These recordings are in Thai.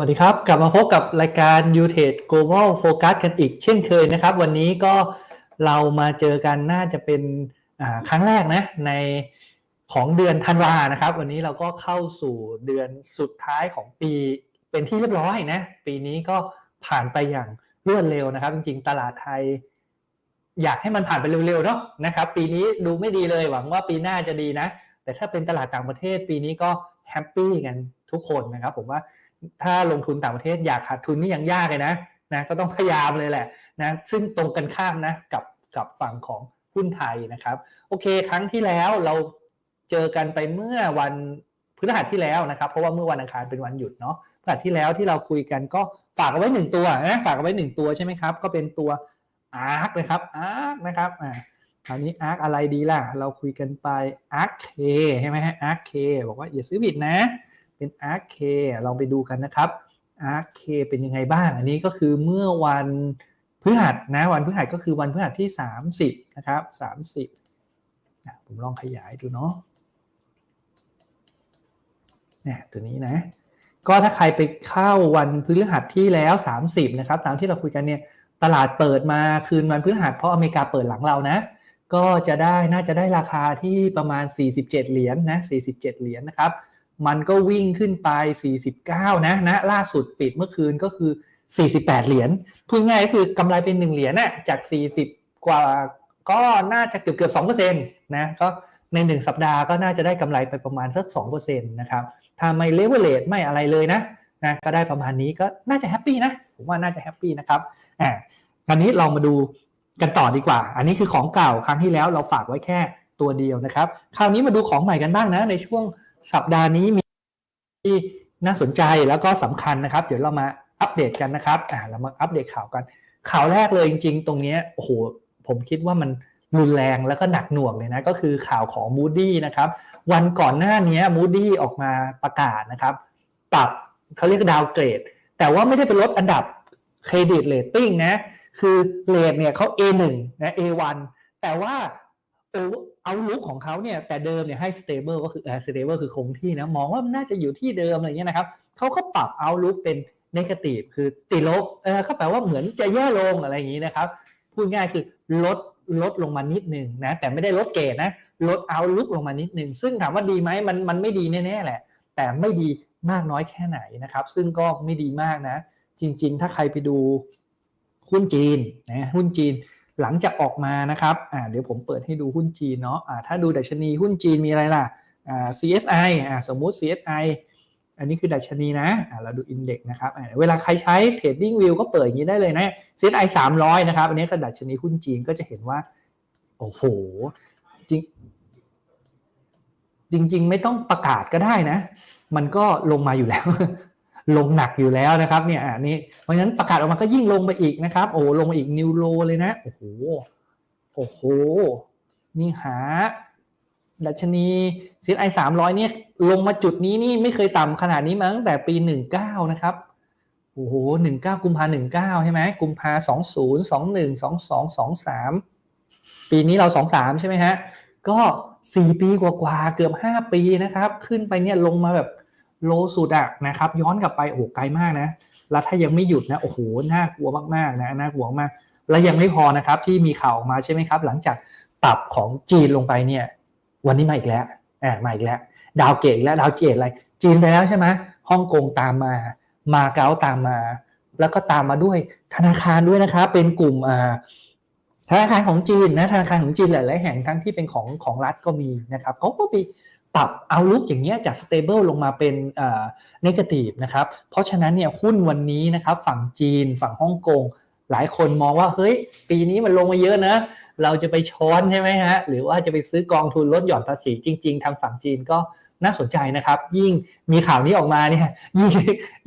วัสดีครับ กลับมาพบกับรายการ u t a d e Global Focus กันอีกเช่นเคยนะครับ วันนี้ก็เรามาเจอกันน่าจะเป็นครั้งแรกนะในของเดือนธันวานะครับ วันนี้เราก็เข้าสู่เดือนสุดท้ายของปีเป็นที่เรียบร้อยนะ ปีนี้ก็ผ่านไปอย่างรวดเร็วนะครับ จริงๆ ตลาดไทย อยากให้มันผ่านไปเร็วๆเนาะนะครับ ปีนี้ดูไม่ดีเลยหวังว่าปีหน้าจะดีนะ แต่ถ้าเป็นตลาดต่างประเทศปีนี้ก็แฮปปี้กันทุกคนนะครับ ผมว่า ถ้าลงทุนต่างประเทศอยากขาดทุนนี่ยังยากเลยนะนะก็ต้องพยายามเลยแหละนะซึ่งตรงกันข้ามนะกับกับฝั่งของหุ้นไทยนะครับ โอเค ครั้งที่แล้วเราเจอกันไปเมื่อวันพฤหัสที่แล้วนะครับ เพราะว่าเมื่อวันอังคารเป็นวันหยุดเนาะพฤหัสที่แล้วที่เราคุยกันก็ฝากเอาไว้หนึ่งตัวนะฝากเอาไว้หนึ่งตัวใช่ไหมครับ ก็เป็นตัวอาร์คนะครับอาร์คนะครับอ่าคราวนี้อาร์คอะไรดีล่ะ เราคุยกันไปอาร์คเคใช่ไหมฮะอาร์คเคบอกว่าอย่าซื้อผิดนะ เป็น ARK ลองไปดูกันนะครับ ARK เป็นยังไงบ้าง อันนี้ก็คือเมื่อวันพฤหัสนะวันพฤหัสก็คือวันพฤหัสที่ 30 นะครับ 30 ผมลองขยายดูเนาะเนี่ยตัวนี้นะ ก็ถ้าใครไปเข้าวันพฤหัสที่แล้ว 30 นะครับ ตามที่เราคุยกันเนี่ยตลาดเปิดมาคืนวันพฤหัสเพราะอเมริกาเปิดหลังเรานะ ก็จะได้น่าจะได้ราคาที่ประมาณ 47 เหรียญนนะ47 เหรียญนะครับ มันก็วิ่งขึ้นไป 49 นะนะล่าสุดปิดเมื่อคืนก็คือ 48 เหรียญพูดง่ายก็คือกำไรเป็น1เหรียญน่ะจาก 40 กว่าก็น่าจะเกือบเกือบ2%นะก็ใน1สัปดาห์ก็น่าจะได้กำไรไปประมาณสัก2%นะครับถ้าไม่เลเวลเลตไม่อะไรเลยนะนะก็ได้ประมาณนี้ก็น่าจะแฮปปี้นะผมว่าน่าจะแฮปปี้นะครับอ่าคราวนี้เรามาดูกันต่อดีกว่า อันนี้คือของเก่าครั้งที่แล้วเราฝากไว้แค่ตัวเดียวนะครับ คราวนี้มาดูของใหม่กันบ้างนะในช่วง สัปดาห์นี้มีที่น่าสนใจแล้วก็สำคัญนะครับ เดี๋ยวเรามาอัปเดตกันนะครับอ่าเรามาอัปเดตข่าวกัน ข่าวแรกเลยจริง ๆ ตรงนี้โอ้โหผมคิดว่ามันรุนแรงแล้วก็หนักหน่วงเลยนะก็คือข่าวของ Moody นะครับวันก่อนหน้านี้ Moody ออกมาประกาศนะครับปรับเขาเรียกดาวเกรด แต่ว่าไม่ได้เป็นลดอันดับเครดิตเรตติ้งนะคือเรทเนี่ยเขา A1 นะ A1 แต่ว่า เอาลุกของเขาเนี่ยแต่เดิมเนี่ยให้ stable ก็คือเออ stable คือคงที่นะมองว่ามันน่าจะอยู่ที่เดิมอะไรเงี้ยนะครับเขาก็ปรับเอาลุกเป็น negative คือติดลบเออเขาแปลว่าเหมือนจะแย่ลงอะไรอย่างนี้นะครับพูดง่ายคือลดลดลงมานิดหนึ่งนะแต่ไม่ได้ลดเกรดนะลดเอาลุกลงมานิดหนึ่งซึ่งถามว่าดีไหมมันมันไม่ดีแน่ๆแหละ แต่ไม่ดีมากน้อยแค่ไหนนะครับ ซึ่งก็ไม่ดีมากนะ จริง ๆ ถ้าใครไปดูหุ้นจีนนะหุ้นจีน หลังจากออกมานะครับเดี๋ยวผมเปิดให้ดูหุ้นจีนเนาะถ้าดูดัชนีหุ้นจีนมีอะไรล่ะ CSI สมมุติ CSI อันนี้คือดัชนีนะเราดูอินเด็กซ์นะครับ เวลาใครใช้ Trading View ก็เปิดอย่างนี้ได้เลยนะ CSI 300 นะครับ อันนี้คือดัชนีหุ้นจีนก็จะเห็นว่า โอ้โห จริง จริง ๆ ไม่ต้องประกาศก็ได้นะ มันก็ลงมาอยู่แล้ว ลงหนักอยู่แล้วนะครับเนี่ยอันนี้เพราะฉะนั้นประกาศออกมาก็ยิ่งลงไปอีกนะครับโอ้ลงมาอีกนิวโรเลยนะโอ้โหโอ้โหนี่หาดัชนีซีไอสามร้อยเนี่ยลงมาจุดนี้นี่ไม่เคยต่ำขนาดนี้มาตั้งแต่ปีหนึ่งเก้านะครับโอ้โหหนึ่งเก้ากุมภาหนึ่งเก้าใช่ไหมกุมภาสองศูนย์สองหนึ่งสองสองสองสามปีนี้เราสองสามใช่ไหมฮะก็สี่ปีกว่าๆเกือบห้าปีนะครับ ขึ้นไปเนี่ยลงมาแบบ โลสุดอะนะครับย้อนกลับไปโอ้โหไกลมากนะ แล้วถ้ายังไม่หยุดนะโอ้โหน่ากลัวมากๆนะน่ากลัวมาก และยังไม่พอนะครับที่มีข่าวออกมาใช่ไหมครับ หลังจากปรับของจีนลงไปเนี่ย วันนี้มาอีกแล้วแอบมาอีกแล้ว ดาวเกตแล้วดาวเกตอะไร จีนไปแล้วใช่ไหมฮ่องกงตามมา มาเก๊าตามมา แล้วก็ตามมาด้วยธนาคารด้วยนะครับเป็นกลุ่มอ่าธนาคารของจีนนะธนาคารของจีนหลายๆแห่งทั้งที่เป็นของของรัฐก็มีนะครับเขาก็มี ปรับเอาลุกอย่างเงี้ยจาก stable ลลงมาเป็นเอ่อ negative นะครับเพราะฉะนั้นเนี่ยหุ้นวันนี้นะครับฝั่งจีนฝั่งฮ่องกงหลายคนมองว่าเฮ้ยปีนี้มันลงมาเยอะนะ เราจะไปช้อนใช่ไหมฮะหรือว่าจะไปซื้อกองทุนลดหย่อนภาษีจริง ๆ ทางฝั่งจีนก็น่าสนใจนะครับ ยิ่งมีข่าวนี้ออกมาเนี่ยยิ่ง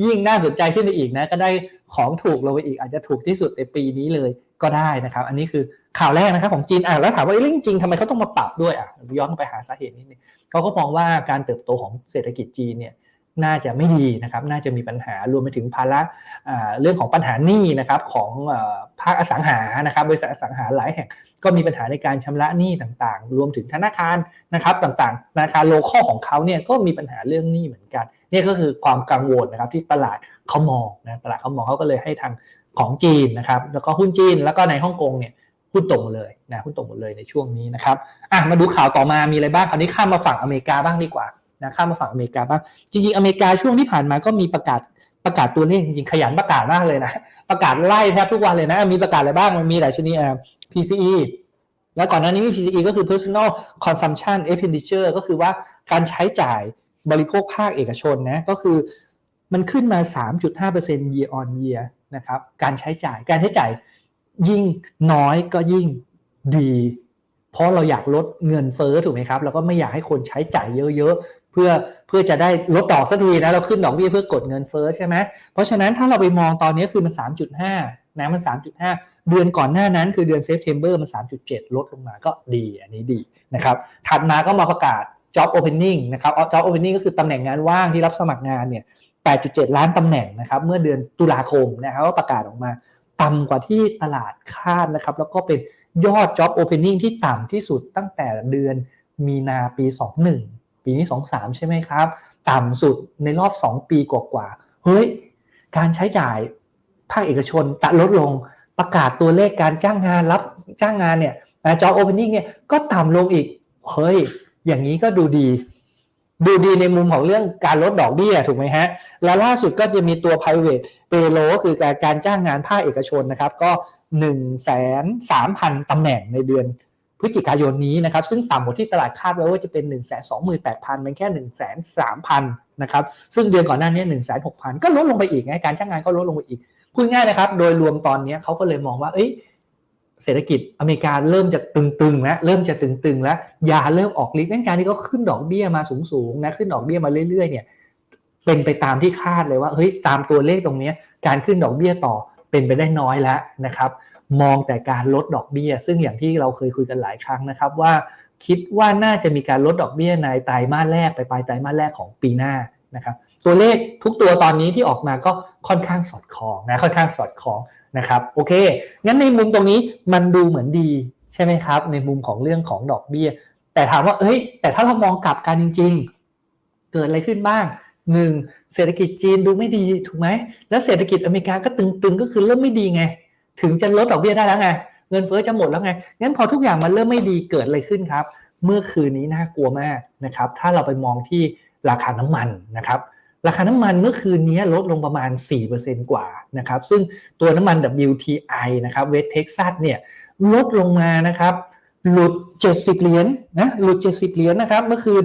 ยิ่งน่าสนใจขึ้นไปอีกนะก็ได้ของถูกลงไปอีกอาจจะถูกที่สุดในปีนี้เลย ก็ได้นะครับ อันนี้คือข่าวแรกนะครับของจีนอะแล้วถามว่าเรื่องจริงทำไมเขาต้องมาปรับด้วยอะย้อนไปหาสาเหตุนิดนึงเขาก็มองว่าการเติบโตของเศรษฐกิจจีนเนี่ยน่าจะไม่ดีนะครับ น่าจะมีปัญหารวมไปถึงภาระเรื่องของปัญหาหนี้นะครับของภาคอสังหานะครับบริษัทอสังหาหลายแห่ง ก็มีปัญหาในการชำระหนี้ต่างๆ รวมถึงธนาคารนะครับต่างๆธนาคารโลคอลของเขาเนี่ยก็มีปัญหาเรื่องหนี้เหมือนกัน นี่ก็คือความกังวลนะครับที่ตลาดเขามองนะตลาดเขามองเขาก็เลยให้ทาง ของจีนนะครับแล้วก็หุ้นจีนแล้วก็ในฮ่องกงเนี่ยหุ้นตกหมดเลยนะหุ้นตกหมดเลยในช่วงนี้นะครับอะมาดูข่าวต่อมามีอะไรบ้างคราวนี้ข้ามมาฝั่งอเมริกาบ้างดีกว่านะข้ามมาฝั่งอเมริกาบ้างจริงๆอเมริกาช่วงที่ผ่านมาก็มีประกาศประกาศตัวเลขจริงๆขยันประกาศมากเลยนะประกาศไล่แทบทุกวันเลยนะมีประกาศอะไรบ้างมันมีหลายชนิดอ่า PCE แล้วก่อนหน้านี้มี PCE ก็คือ personal consumption expenditure ก็คือว่าการใช้จ่ายบริโภคภาคเอกชนนะก็คือมันขึ้นมา 3.5% year on year นะครับการใช้จ่ายการใช้จ่ายยิ่งน้อยก็ยิ่งดี เพราะเราอยากลดเงินเฟ้อถูกไหมครับเราก็ไม่อยากให้คนใช้จ่ายเยอะๆเพื่อเพื่อจะได้ลดดอกสักทีนะเราขึ้นดอกเบี้ยเพื่อกดเงินเฟ้อใช่ไหมเพราะฉะนั้นถ้าเราไปมองตอนนี้คือมัน 3.5นะมัน 3.5 เดือนก่อนหน้านั้นคือเดือนเซปเทมเบอร์มัน 3.7 ลดลงมาก็ดีอันนี้ดีนะครับถัดมาก็มาประกาศ job opening นะครับ job opening ก็คือตำแหน่งงานว่างที่รับสมัครงานเนี่ย 8.7 ล้านตำแหน่งนะครับเมื่อเดือนตุลาคมนะครับก็ประกาศออกมาต่ำกว่าที่ตลาดคาดนะครับแล้วก็เป็นยอด job opening ที่ต่ำที่สุดตั้งแต่เดือนมีนาปี 21 ปีนี้ 23 ใช่ไหมครับ ต่ำสุดในรอบ 2 ปีกว่าๆเฮ้ย การใช้จ่ายภาคเอกชนตะลดลงประกาศตัวเลขการจ้างงานรับจ้างงานเนี่ย job opening เนี่ยก็ต่ำลงอีก เฮ้ย อย่างนี้ก็ดูดี ดูดีในมุมของเรื่องการลดดอกเบี้ยถูกไหมฮะ และล่าสุดก็จะมีตัว private payroll ก็คือการการจ้างงานภาคเอกชนนะครับ ก็1นึ่งแสนสามพันตำแหน่งในเดือนพฤศจิกายนนี้นะครับ ซึ่งต่ำกว่าที่ตลาดคาดไว้ว่าจะเป็น1นึ่งแสนสองหมื่นแปดพันเป็นแค่1นึ่งแสนสามพันนะครับ ซึ่งเดือนก่อนหน้านี้1นึ่งแสนหกพันก็ลดลงไปอีกไงการจ้างงานก็ลดลงไปอีก พูดง่ายนะครับ โดยรวมตอนนี้เขาก็เลยมองว่า เอ้ย เศรษฐกิจอเมริกาเริ่มจะตึงๆแล้วเริ่มจะตึงๆแล้วยาเริ่มออกฤทธิ์นั่นการที่เขาขึ้นดอกเบี้ยมาสูงๆนะขึ้นดอกเบี้ยมาเรื่อยๆเนี่ยเป็นไปตามที่คาดเลยว่าเฮ้ยตามตัวเลขตรงนี้การขึ้นดอกเบี้ยต่อเป็นไปได้น้อยแล้วนะครับมองแต่การลดดอกเบี้ย ซึ่งอย่างที่เราเคยคุยกันหลายครั้งนะครับว่าคิดว่าน่าจะมีการลดดอกเบี้ยในไตรมาสแรกไปปลายไตรมาสแรกของปีหน้านะครับตัวเลขทุกตัวตอนนี้ที่ออกมาก็ค่อนข้างสอดคล้องนะค่อนข้างสอดคล้อง นะครับโอเค งั้นในมุมตรงนี้มันดูเหมือนดีใช่ไหมครับ ในมุมของเรื่องของดอกเบี้ย แต่ถามว่าเอ้ยแต่ถ้าเรามองกลับกันจริง ๆ เกิดอะไรขึ้นบ้างหนึ่งเศรษฐกิจจีนดูไม่ดีถูกไหมแล้วเศรษฐกิจอเมริกาก็ตึงๆก็คือเริ่มไม่ดีไง ถึงจะลดดอกเบี้ยได้แล้วไงเงินเฟ้อจะหมดแล้วไงงั้นพอทุกอย่างมันเริ่มไม่ดีเกิดอะไรขึ้นครับ เมื่อคืนนี้น่ากลัวมากนะครับ ถ้าเราไปมองที่ราคาน้ำมันนะครับ ราคาน้ำมันเมื่อคืนนี้ลดลงประมาณ 4%กว่านะครับซึ่งตัวน้ำมัน WTI นะครับเวสเท็กซัสเนี่ยลดลงมานะครับหลุด 70 เหรียญนะหลุด 70 เหรียญนะครับเมื่อคืน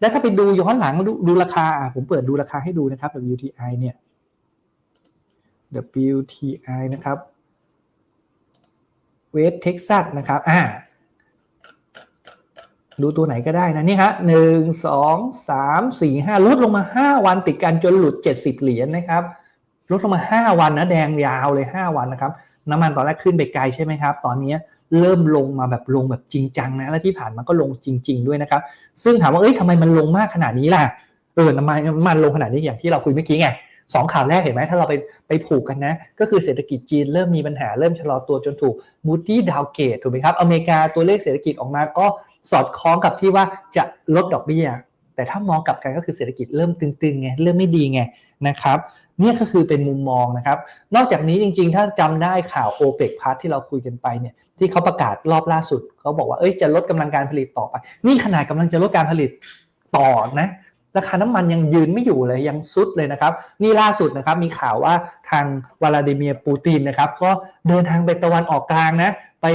แล้วถ้าไปดูย้อนหลังดดูราคาผมเปิดดูราคาให้ดูนะครับ WTI เนี่ย WTI นะครับเวสเท็กซัสนะครับอ่า ดูตัวไหนก็ได้นะนี่ฮะหนึ่งสองสามสี่ห้าลดลงมาห้าวันติดกันจนหลุดเจ็ดสิบเหรียญนะครับ ลดลงมาห้าวันนะแดงยาวเลยห้าวันนะครับ น้ำมันตอนแรกขึ้นไปไกลใช่ไหมครับ ตอนนี้เริ่มลงมาแบบลงแบบจริงจังนะและที่ผ่านมาก็ลงจริง ๆ ด้วยนะครับ ซึ่งถามว่าเอ้ยทำไมมันลงมากขนาดนี้ล่ะเออน้ำมันน้ำมันลงขนาดนี้อย่างที่เราคุยเมื่อกี้ไง สองข่าวแรกเห็นไหมถ้าเราไปไปผูกกันนะ ก็คือเศรษฐกิจจีนเริ่มมีปัญหาเริ่มชะลอตัวจนถูกมูดี้ดาวเกตถูกไหมครับ อเมริกาตัวเลขเศรษฐกิจออกมาก็สอดคล้องกับที่ว่าจะลดดอกเบี้ย แต่ถ้ามองกลับกันก็คือเศรษฐกิจเริ่มตึงๆไงเริ่มไม่ดีไงนะครับนี่ก็คือเป็นมุมมองนะครับ นอกจากนี้จริงๆ ถ้าจำได้ข่าว o p e ป Plus ที่เราคุยกันไปเนี่ยที่เขาประกาศรอบล่าสุด เขาบอกว่าเอ้ยจะลดกำลังการผลิตต่อไป นี่ขนาดกำลังจะลดการผลิตต่อนะ ราคาน้ำมันยังยืนไม่อยู่เลยยังซุดเลยนะครับ นี่ล่าสุดนะครับมีข่าวว่าทางวลาดิเมียร์ปูตินนะครับก็เดินทางไปตะวันออกกลางนะไป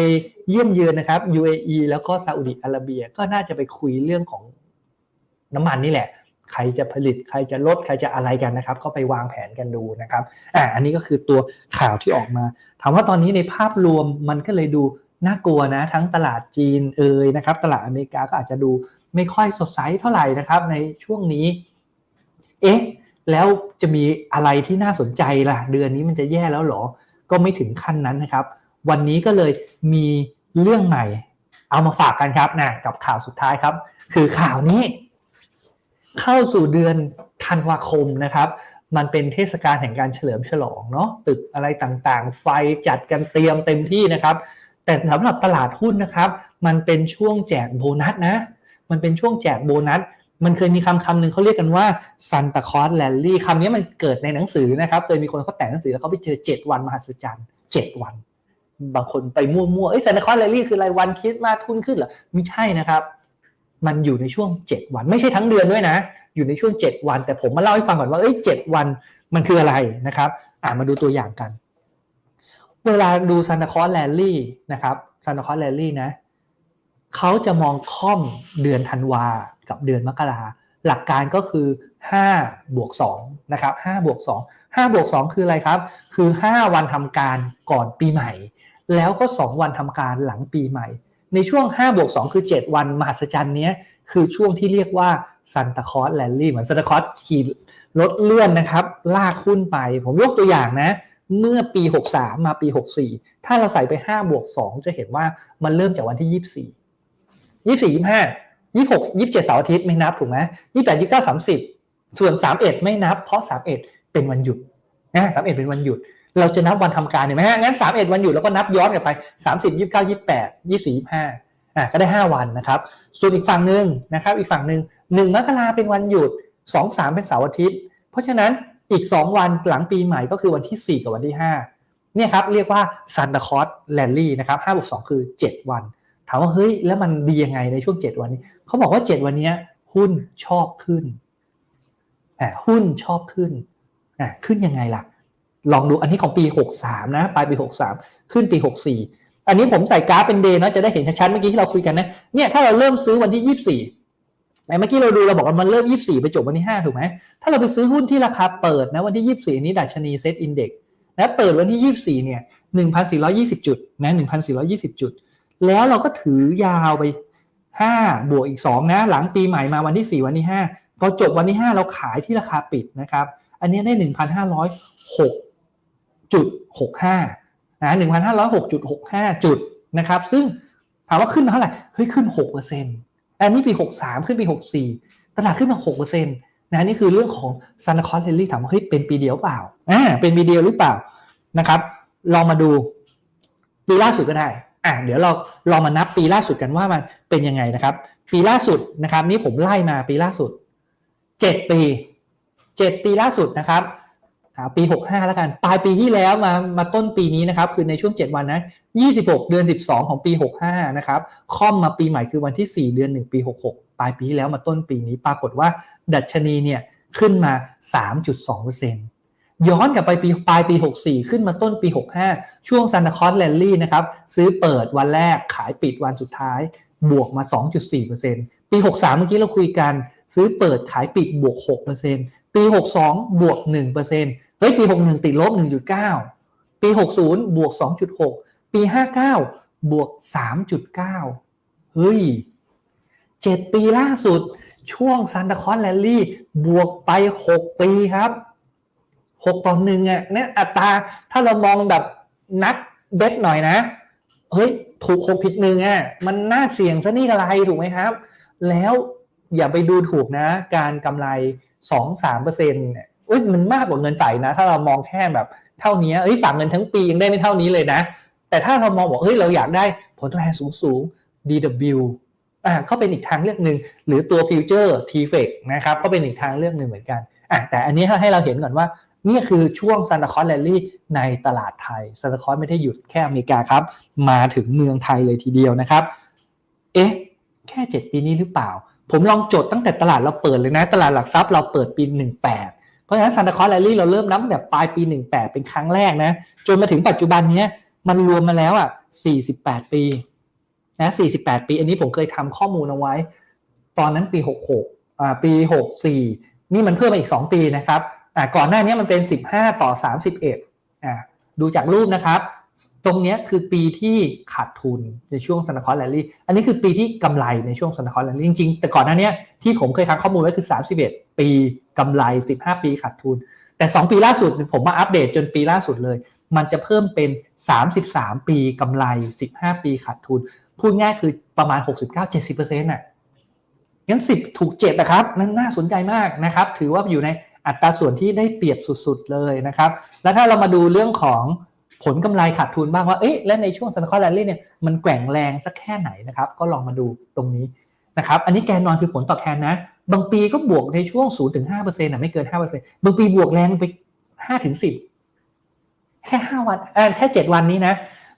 เยี่ยมเยือนนะครับ UAE แล้วก็ซาอุดิอาระเบีย ก็น่าจะไปคุยเรื่องของน้ำมันนี่แหละ ใครจะผลิตใครจะลดใครจะอะไรกันนะครับ ก็ไปวางแผนกันดูนะครับอ่าอันนี้ก็คือตัวข่าวที่ออกมา ถามว่าตอนนี้ในภาพรวมมันก็เลยดู น่ากลัวนะทั้งตลาดจีนเอ่ยนะครับตลาดอเมริกาก็อาจจะดูไม่ค่อยสดใสเท่าไหร่นะครับในช่วงนี้ เอ๊ะแล้วจะมีอะไรที่น่าสนใจล่ะ เดือนนี้มันจะแย่แล้วหรอ ก็ไม่ถึงขั้นนั้นนะครับ วันนี้ก็เลยมีเรื่องใหม่ เอามาฝากกันครับนะกับข่าวสุดท้ายครับ คือข่าวนี้ เข้าสู่เดือนธันวาคมนะครับ มันเป็นเทศกาลแห่งการเฉลิมฉลองเนาะตึกอะไรต่างๆ ไฟจัดกันเตรียมเต็มที่นะครับ แต่สำหรับตลาดหุ้นนะครับ มันเป็นช่วงแจกโบนัสนะ มันเป็นช่วงแจกโบนัส มันเคยมีคำคำหนึ่งเขาเรียกกันว่าซันตาคอสแลนลี่คำนี้มันเกิดในหนังสือนะครับ เคยมีคนเขาแต่งหนังสือแล้วเขาไปเจอ 7 วันมหัศจรรย์ 7 วัน บางคนไปมั่วๆเอ้ยซันตาคอสแลนลี่คือรายวันคิดมาทุนขึ้นเหรอไม่ใช่นะครับมันอยู่ในช่วง 7 วันไม่ใช่ทั้งเดือนด้วยนะ อยู่ในช่วง 7 วัน แต่ผมมาเล่าให้ฟังก่อนว่าเอ้ย7วันมันคืออะไรนะครับ อ่ามาดูตัวอย่างกัน เวลาดูซันตาคอสแลนลี่นะครับซันตาคอสแลนลี่นะเขาจะมองค่อมเดือนธันวากับเดือนมกราหลักการก็คือ5บวก2นะครับ5บวก2 5บวก2คืออะไรครับ คือ 5 วันทำการก่อนปีใหม่ แล้วก็ 2 วันทำการหลังปีใหม่ ในช่วง5บวก2คือ 7 วันมหัศจรรย์นี้คือช่วงที่เรียกว่าซันตาคอสแลนลี่เหมือนซันตาคอสขี่รถเลื่อนนะครับ ลากหุ้นไป ผมยกตัวอย่างนะ เมื่อปี 63 มาปี 64 ถ้าเราใส่ไป5บวก2จะเห็นว่ามันเริ่มจากวันที่ 24 24 25 26 27เสาร์อาทิตย์ไม่นับถูกไหม28 29 30 ส่วน 31 ไม่นับ เพราะ 31 เป็นวันหยุดนะ31 เป็นวันหยุด เราจะนับวันทำการเห็นไหมฮะงั้น 31 วันหยุดแล้วก็นับย้อนกลับไป 30 29 28 24 25อะก็ได้ 5 วันนะครับ ส่วนอีกฝั่งหนึ่งนะครับอีกฝั่งหนึ่ง1มกราเป็นวันหยุด 2 3 เป็นเสาร์อาทิตย์ เพราะฉะนั้น อีก 2 วันหลังปีใหม่ก็คือวันที่ 4 กับวันที่ 5 เนี่ยครับเรียกว่าซันตาคอสแลนลี่นะครับ5บวก2คือ 7 วัน ถามว่าเฮ้ยแล้วมันดียังไงในช่วง 7 วันนี้เขาบอกว่า 7 วันนี้หุ้นชอบขึ้นหุ้นชอบขึ้นขึ้นยังไงล่ะ ลองดูอันนี้ของปี 63 นะปลายปี 63 ขึ้นปี 64 อันนี้ผมใส่กราฟเป็นเดย์นะจะได้เห็นชัดๆเมื่อกี้ที่เราคุยกันนะเนี่ยถ้าเราเริ่มซื้อวันที่ 24 ไอ้เมื่อกี้เราดูเราบอกว่ามันเริ่ม 24 ไปจบวันที่ 5 ถูกไหม ถ้าเราไปซื้อหุ้นที่ราคาเปิดนะวันที่ 24 นี้ดัชนีเซ็ตอินเด็กซ์นะเปิดวันที่ 24 เนี่ย 1,420 จุดนะ1,420 จุด แล้วเราก็ถือยาวไป 5 บวกอีก 2 นะ หลังปีใหม่มาวันที่ 4 วันที่ 5 พอจบวันที่ 5 เราขายที่ราคาปิดนะครับ อันนี้ได้ 1,506.65นะ1,506.65 จุดนะครับ ซึ่งถามว่าขึ้นมาเท่าไหร่ เฮ้ยขึ้น 6% อันนี้ปี63 ขึ้นปี64 ตลาดขึ้นมา6%นะนี่คือเรื่องของซันคอสเทลลี่ถามว่าเฮ้ยเป็นปีเดียวเปล่าอ่าเป็นปีเดียวหรือเปล่านะครับ ลองมาดูปีล่าสุดก็ได้อะเดี๋ยวเราลองมานับปีล่าสุดกันว่ามันเป็นยังไงนะครับ ปีล่าสุดนะครับ นี่ผมไล่มาปีล่าสุด 7 ปี 7 ปีล่าสุดนะครับ ปี 65 แล้วกัน ปลายปีที่แล้วมามาต้นปีนี้นะครับ คือในช่วง 7 วันนะ 26 เดือน 12 ของปี 65 นะครับค่อมมาปีใหม่คือวันที่ 4 เดือน 1 ปี 66 ปลายปีที่แล้วมาต้นปีนี้ ปรากฏว่าดัชนีเนี่ยขึ้นมา 3.2%ย้อนกลับไปปีปลายปี 64 ขึ้นมาต้นปี 65 ช่วงซันตาคอสแลนลี่นะครับ ซื้อเปิดวันแรกขายปิดวันสุดท้าย บวกมา 2.4%ปี 63 เมื่อกี้เราคุยกัน ซื้อเปิดขายปิดบวก 6% ปี 62 บวก 1%เฮ้ย ปี 61 ติดลบ 1.9 ปี 60 บวก 2.6 ปี 59 บวก 3.9 เฮ้ย 7 ปีล่าสุด ช่วงซันตาคอนแลนลี่ บวกไป 6 ปีครับ 6 ต่อหนึ่งอะเนี่ยอัตรา ถ้าเรามองแบบนักเบสหน่อยนะ เฮ้ย ถูกหกผิดหนึ่งอะ มันน่าเสี่ยงซะนี่อะไรถูกไหมครับ แล้ว อย่าไปดูถูกนะ การกำไร 2-3%เปอร์เซ็นี่ยมันมากกว่าเงินฝากนะ ถ้าเรามองแค่แบบเท่านี้เอ้ยฝากเงินทั้งปียังได้ไม่เท่านี้เลยนะ แต่ถ้าเรามองบอกเฮ้ยเราอยากได้ผลตอบแทนสูงๆ DW อ่าก็เป็นอีกทางเลือกหนึ่งหรือตัวฟิวเจอร์ t f e c นะครับก็เป็นอีกทางเลือกหนึ่งเหมือนกันอะแต่อันนี้ให้เราเห็นก่อนว่านี่คือช่วงซันตาคอสแลนลี่ในตลาดไทยซันตาคอสไม่ได้หยุดแค่อเมริกาครับ มาถึงเมืองไทยเลยทีเดียวนะครับ เอ๊ะ แค่ 7 ปีนี้หรือเปล่า ผมลองจดตั้งแต่ตลาดเราเปิดเลยนะ ตลาดหลักทรัพย์เราเปิดปี 18 เพราะฉะนั้นซันตาคอสแลลี่เราเริ่มนับตั้งแต่ปลายปี 18 เป็นครั้งแรกนะ จนมาถึงปัจจุบันนี้มันรวมมาแล้วอะ 48 ปีนะ 48 ปี อันนี้ผมเคยทำข้อมูลเอาไว้ ตอนนั้นปี 66อ่าปี 64 นี่มันเพิ่มมาอีก 2 ปีนะครับอ่าก่อนหน้านี้มันเป็น 15 ต่อ 31อ่าดูจากรูปนะครับ ตรงนี้คือปีที่ขาดทุนในช่วงซันตาคอสแลนลี่อันนี้คือปีที่กำไรในช่วงซันตาคอสแลนลี่จริงๆ แต่ก่อนหน้านี้ที่ผมเคยทำข้อมูลไว้คือ 31 ปีกำไร 15 ปีขาดทุน แต่ 2 ปีล่าสุดผมมาอัปเดตจนปีล่าสุดเลย มันจะเพิ่มเป็น 33 ปีกำไร 15 ปีขาดทุน พูดง่ายคือประมาณ 69-70%น่ะงั้น 10 ถูก7นะครับนั่นน่าสนใจมากนะครับ ถือว่าอยู่ในอัตราส่วนที่ได้เปรียบสุดๆเลยนะครับ แล้วถ้าเรามาดูเรื่องของ ผลกำไรขาดทุนบ้างว่าเอ๊ะและในช่วงซันคอสแลนลี่เนี่ยมันแกว่งแรงสักแค่ไหนนะครับก็ลองมาดูตรงนี้นะครับอันนี้แกนนอนคือผลตอบแทนนะ บางปีก็บวกในช่วง0-5%อะไม่เกิน5%บางปีบวกแรงไป5-10แค่5วันเออแค่7วันนี้นะ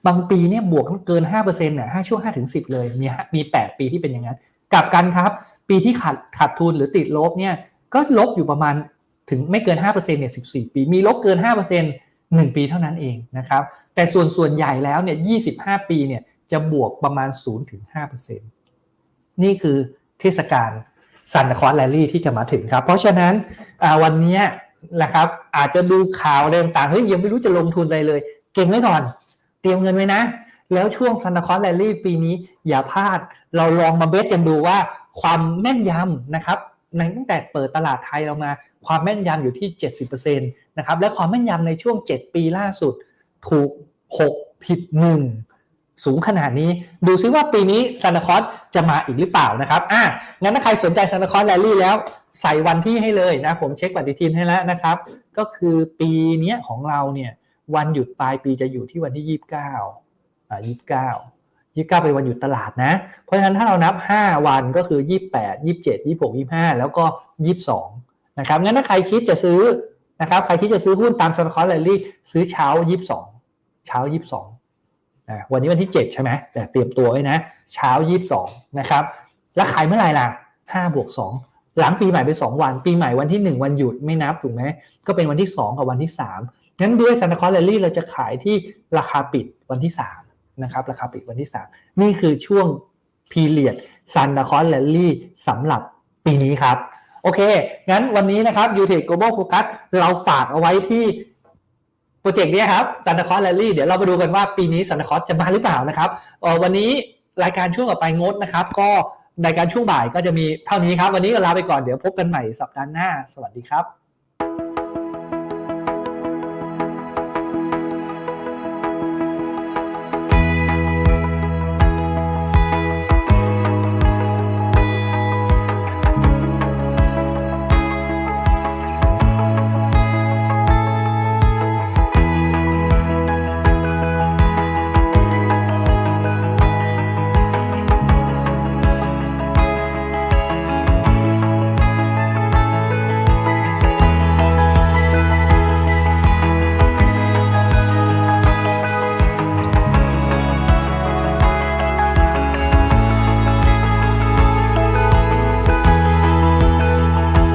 บางปีเนี่ยบวกเกิน5%เนี่ย5ช่วง5-10เลยมีมี8ปีที่เป็นอย่างนั้นกลับกันครับ ปีที่ขาดขาดทุนหรือติดลบเนี่ยก็ลบอยู่ประมาณถึงไม่เกิน5%เนี่ย 14 ปี มีลบเกิน 5% 1 ปีเท่านั้นเองนะครับแต่ส่วนส่วนใหญ่แล้วเนี่ย25 ปีเนี่ยจะบวกประมาณ 0-5%นี่คือเทศกาลซันตาคลอสแรลลี่ที่จะมาถึงครับ เพราะฉะนั้นวันนี้นะครับอาจจะดูข่าวอะไรต่างๆเฮ้ยยังไม่รู้จะลงทุนอะไรเลย เก่งไว้ก่อน เตรียมเงินไว้นะ แล้วช่วงซันตาคลอสแรลลี่ปีนี้อย่าพลาดเราลองมาเบสกันดูว่าความแม่นยำนะครับในตั้งแต่เปิดตลาดไทยเรามาความแม่นยำอยู่ที่ 70% นะครับและความแม่นยำในช่วง 7 ปีล่าสุด ถูก 6 ผิด 1 สูงขนาดนี้ ดูซิว่าปีนี้ซานตาคอสจะมาอีกหรือเปล่านะครับอะงั้นถ้าใครสนใจซานตาคอสแรลลี่แล้วใส่วันที่ให้เลยนะ ผมเช็คปฏิทินให้แล้วนะครับ ก็คือปีนี้ของเราเนี่ยวันหยุดปลายปีจะอยู่ที่วันที่ 29อ่า29 29เป็นวันหยุดตลาดนะ เพราะฉะนั้นถ้าเรานับ 5 วันก็คือ 28 27 26 25 แล้วก็ 22 นะครับ งั้นถ้าใครคิดจะซื้อ นะครับใครคิดจะซื้อหุ้นตามซันคอร์แลลี่ซื้อเช้า 22 เช้า 22นะวันนี้วันที่ 7 ใช่ไหมแต่เตรียมตัวไว้นะ เช้า 22 นะครับแล้วขายเมื่อไหร่ล่ะ5บวก2หลังปีใหม่ไป 2 วัน ปีใหม่วันที่ 1 วันหยุดไม่นับถูกไหมก็เป็นวันที่ 2 กับวันที่3งั้นด้วยซันคอร์แลลี่เราจะขายที่ราคาปิดวันที่3นะครับราคาปิดวันที่ 3 นี่คือช่วงพีเรียดซันดาคอนแลลี่สำหรับปีนี้ครับ โอเค งั้นวันนี้นะครับ u t e c Global Focus เราฝากเอาไว้ที่โปรเจกต์นี้ครับซันตาคอสแลลี่เดี๋ยวเรามาดูกันว่าปีนี้ซันตาคอสจะมาหรือเปล่านะครับวันนี้รายการช่วงต่อไปงดนะครับ ก็รายการช่วงบ่ายก็จะมีเท่านี้ครับ วันนี้ก็ลาไปก่อนเดี๋ยวพบกันใหม่สัปดาห์หน้า สวัสดีครับ